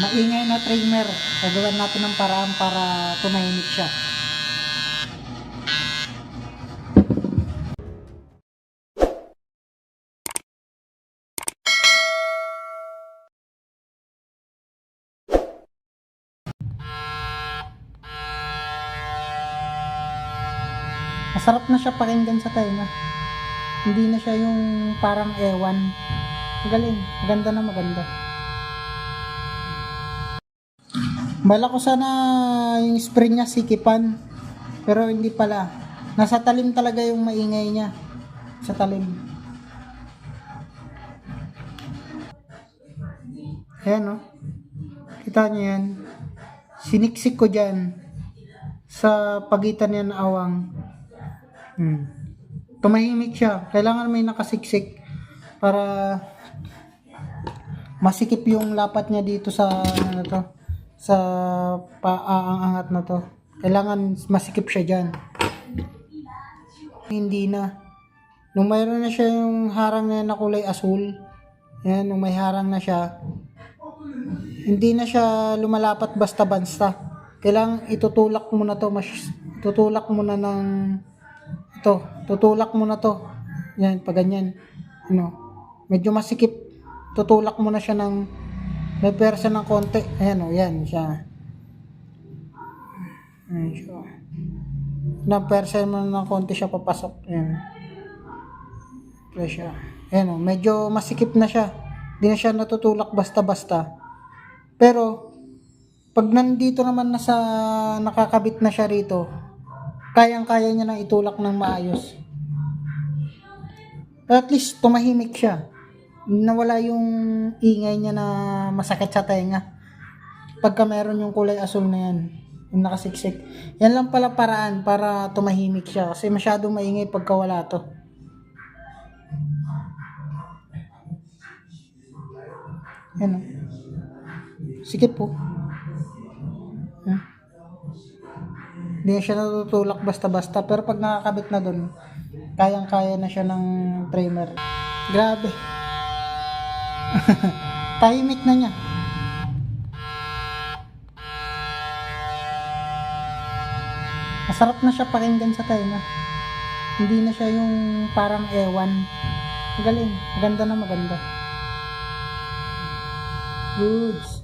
maingay na trimmer. Gagawin natin ng paraan para tumahimik siya. Masarap na siya pakinggan sa tenga. Hindi na siya yung parang ewan. Magaling. Maganda na maganda. Bala ko sana yung spring niya sikipan. Pero hindi pala. Nasa talim talaga yung maingay niya. Sa talim. Ayan o. Kita niyo yan. Siniksik ko dyan. Sa pagitan niya ng awang. Hmm. Tumahimik siya. Kailangan may nakasiksik para masikip yung lapat niya dito sa ano na to sa paaangat na to. Kailangan masikip siya diyan. Hindi na. Nung mayroon na siya yung harang na na kulay asul, yan, nung may harang na siya, hindi na siya lumalapat basta-basta. Kailangan itutulak mo na to, mas tutulak mo na ng ito, tutulak mo na to. Yan, pag ganyan. Ano, medyo masikip. Tutulak mo na siya ng may persa ng konti. Ayan o, yan siya. Ayan siya. Na persa mo na ng konti siya papasok. Ayan. Siya. Ayan o, medyo masikip na siya. Hindi na siya natutulak basta-basta. Pero, pag nandito naman na sa nakakabit na siya rito, kayang-kaya niya nang itulak ng maayos. At least tumahimik siya. Nawala yung ingay niya na masakit sa tenga. Pagka meron yung kulay asul na yan, yung nakasiksik. Yan lang pala paraan para tumahimik siya kasi masyadong maingay pagka wala to. Yan. Sikip po. Yan. Hindi na siya natutulak basta-basta. Pero pag nakakabit na dun, kayang-kaya na siya ng trimmer. Grabe. Tahimik na niya. Masarap na siya pakinggan sa tenga. Hindi na siya yung parang ewan. Magaling. Maganda na maganda. Goods.